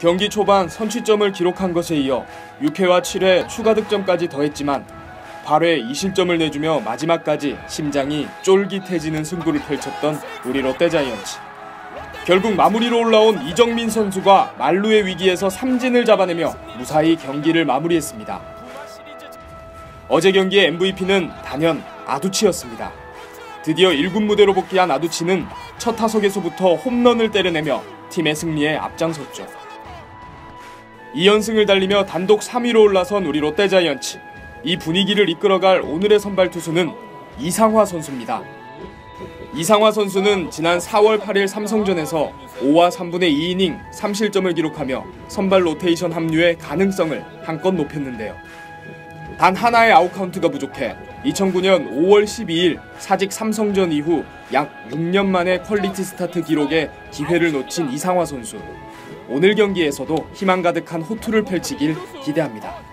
경기 초반 선취점을 기록한 것에 이어 6회와 7회 추가 득점까지 더했지만 8회 2실점을 내주며 마지막까지 심장이 쫄깃해지는 승부를 펼쳤던 우리 롯데자이언츠. 결국 마무리로 올라온 이정민 선수가 말루의 위기에서 삼진을 잡아내며 무사히 경기를 마무리했습니다. 어제 경기의 MVP는 단연 아두치였습니다. 드디어 1군 무대로 복귀한 아두치는 첫 타석에서부터 홈런을 때려내며 팀의 승리에 앞장섰죠. 2연승을 달리며 단독 3위로 올라선 우리 롯데자이언츠. 이 분위기를 이끌어갈 오늘의 선발 투수는 이상화 선수입니다. 이상화 선수는 지난 4월 8일 삼성전에서 5와 3분의 2이닝 3실점을 기록하며 선발 로테이션 합류의 가능성을 한껏 높였는데요. 단 하나의 아웃카운트가 부족해 2009년 5월 12일 사직 삼성전 이후 약 6년 만에 퀄리티 스타트 기록에 기회를 놓친 이상화 선수. 오늘 경기에서도 희망 가득한 호투를 펼치길 기대합니다.